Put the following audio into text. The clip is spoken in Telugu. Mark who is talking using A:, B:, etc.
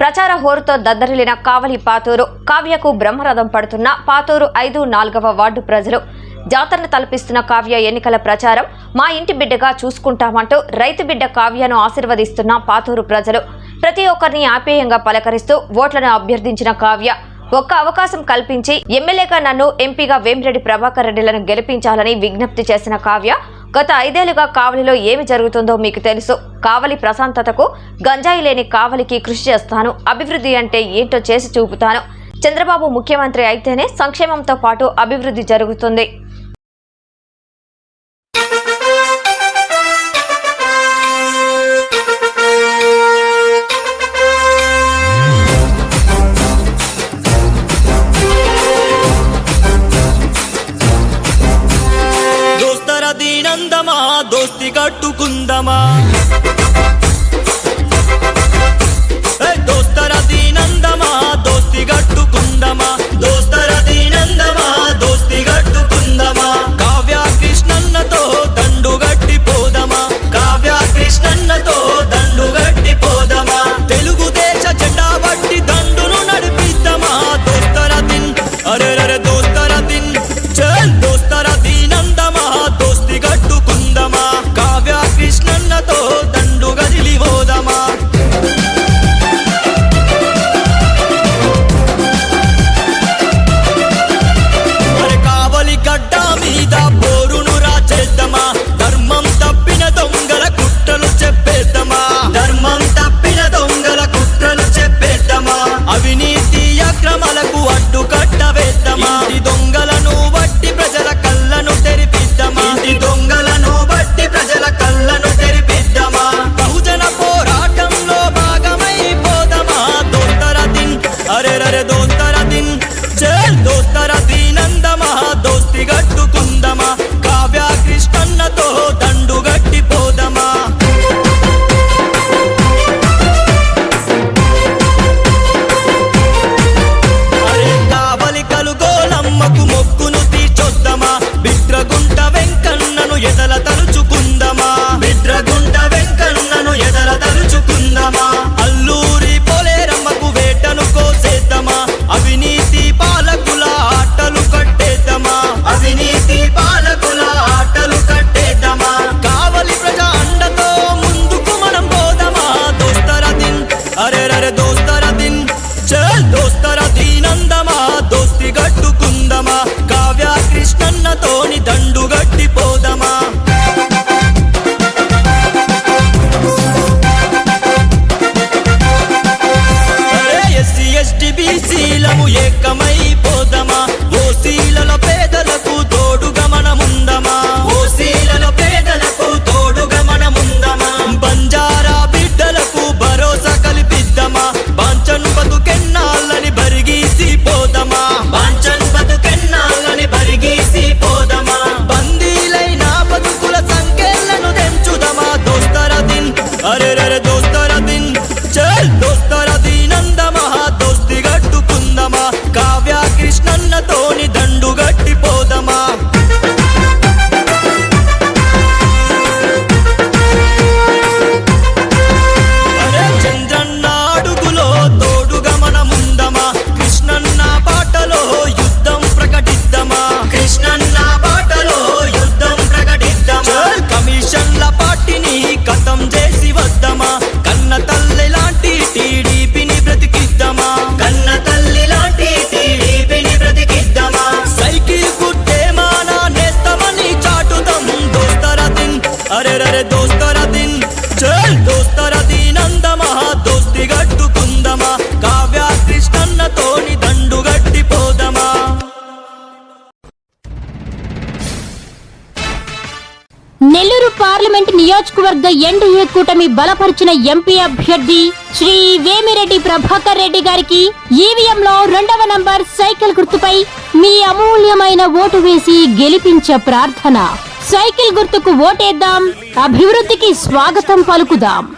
A: ప్రచార హోరుతో దద్దరిల్లిన కావలి పాతూరు. కావ్యకు బ్రహ్మరథం పడుతున్న పాతూరు ఐదు నాలుగవ వార్డు ప్రజలు. జాతరను తలపిస్తున్న కావ్య ఎన్నికల ప్రచారం మా ఇంటి బిడ్డగా చూసుకుంటామంటూ రైతు బిడ్డ కావ్యను ఆశీర్వదిస్తున్న పాతూరు ప్రజలు. ప్రతి ఒక్కరిని ఆప్యాయంగా పలకరిస్తూ ఓట్లను అభ్యర్థించిన కావ్య ఒక్క అవకాశం కల్పించి ఎమ్మెల్యేగా నన్ను ఎంపీగా వేమిరెడ్డి ప్రభాకర్ రెడ్డిలను గెలిపించాలని విజ్ఞప్తి చేసిన కావ్య గత ఐదేళ్ళుగా కావలిలో ఏమి జరుగుతుందో మీకు తెలుసు. కావలి ప్రశాంతతకు గంజాయి లేని కావలికి కృషి చేస్తాను. అభివృద్ధి అంటే ఏంటో చేసి చూపుతాను. చంద్రబాబు ముఖ్యమంత్రి అయితేనే సంక్షేమంతో పాటు అభివృద్ధి జరుగుతుంది.
B: దోస్తి దిన్ చల్ దోస్తి గట్టుకుందమా కావ్య దండు నెల్లూరు
C: పార్లమెంట్ నియోజకవర్గ ఎన్డీఏ కూటమి బలపరిచిన ఎంపీ అభ్యర్థి శ్రీ వేమిరెడ్డి ప్రభాకర్ రెడ్డి గారికి ఈవీఎంలో రెండవ నంబర్ సైకిల్ గుర్తుపై మీ అమూల్యమైన ఓటు వేసి గెలిపించే ప్రార్థన. సైకిల్ గుర్తుకు ఓటేద్దాం. అభివృద్ధికి స్వాగతం పలుకుదాం.